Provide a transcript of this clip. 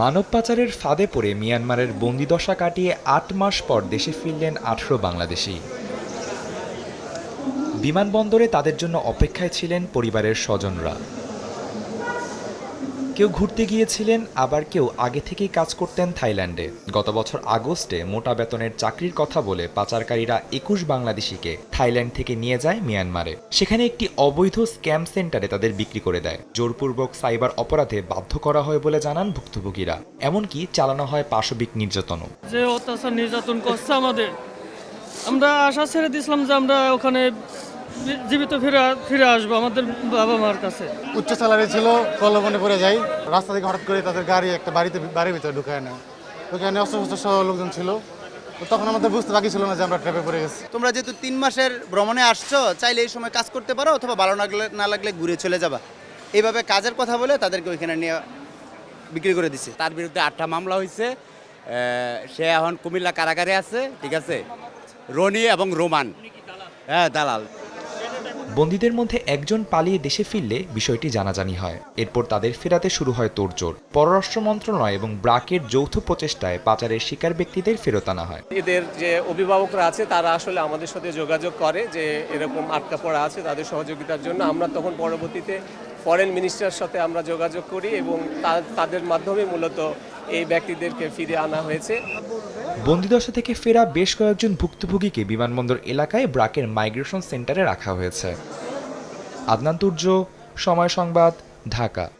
মানব পাচারের ফাঁদে পড়ে মিয়ানমারের বন্দিদশা কাটিয়ে আট মাস পর দেশে ফিরলেন আঠারো বাংলাদেশি। বিমানবন্দরে তাদের জন্য অপেক্ষায় ছিলেন পরিবারের স্বজনরা। কেউ ঘুরতে গিয়েছিলেন, আবার কেউ আগে থেকেই কাজ করতেন থাইল্যান্ডে। গত বছর আগস্টে মোটা বেতনের চাকরির কথা বলে পাচারকারীরা একুশ বাংলাদেশিকে থাইল্যান্ড থেকে নিয়ে যায় মিয়ানমারে। সেখানে একটি অবৈধ স্ক্যাম সেন্টারে তাদের বিক্রি করে দেয়। জোরপূর্বক সাইবার অপরাধে বাধ্য করা হয় বলে জানান ভুক্তভোগীরা। এমনকি চালানো হয় পাশবিক নির্যাতনও। যে অত্যাচার নির্যাতন করছে আমাদের। আমরা আশা ছেড়ে দিয়েছিলাম যে আমরা ওখানে জীবিত ফিরে ফিরে আসব আমাদের বাবা মার কাছে। উচ্চ স্যালারি ছিল প্রলোভনে পড়ে যাই। রাস্তা থেকে হঠাৎ করে তাদের গাড়ি একটা বাড়িতে বাড়ির ভিতরে ঢুকায় নেয়। ওখানে অস্ত্র শস্ত্র সহ লোকজন ছিল। তখন আমাদের বুঝতে বাকি ছিল না যে আমরা ট্র্যাপে পড়ে গেছি। তোমরা যেহেতু তিন মাসের ভ্রমণে আসছো চাইলে এই সময় কাজ করতে পারো অথবা ভালো না লাগলে না লাগলে ঘুরে চলে যাবা। এইভাবে কাজের কথা বলে তাদেরকে ওইখানে নিয়ে বিক্রি করে দিছে। তার বিরুদ্ধে আটটা মামলা হয়েছে সে এখন কুমিল্লা কারাগারে আছে ঠিক আছে? রনি এবং রোমান। হ্যাঁ দালাল। বন্দীদের মধ্যে একজন পালিয়ে দেশে ফিরলে বিষয়টি জানাজানি হয়। এরপর তাদের ফেরাতে শুরু হয় তোড়জোড়। পররাষ্ট্র মন্ত্রণালয় এবং ব্রাকের যৌথ প্রচেষ্টায় পাচারের শিকার ব্যক্তিদের ফেরত আনা হয়। এদের যে অভিভাবকরা আছে, তারা আসলে আমাদের সাথে যোগাযোগ করে যে এরকম আটকা পড়া আছে তাদের সহযোগিতার জন্য। আমরা তখন পরবর্তীতে ফরেন মিনিস্টার সাথে আমরা যোগাযোগ করি এবং তাদের মাধ্যমে মূলত এই ব্যক্তিদেরকে ফিরে আনা হয়েছে। বন্দিদশা থেকে ফেরা বেশ কয়েকজন ভুক্তভোগীকে বিমানবন্দর এলাকায় ব্রাকের মাইগ্রেশন সেন্টারে রাখা হয়েছে। আদনান তুর্য, সময় সংবাদ, ঢাকা।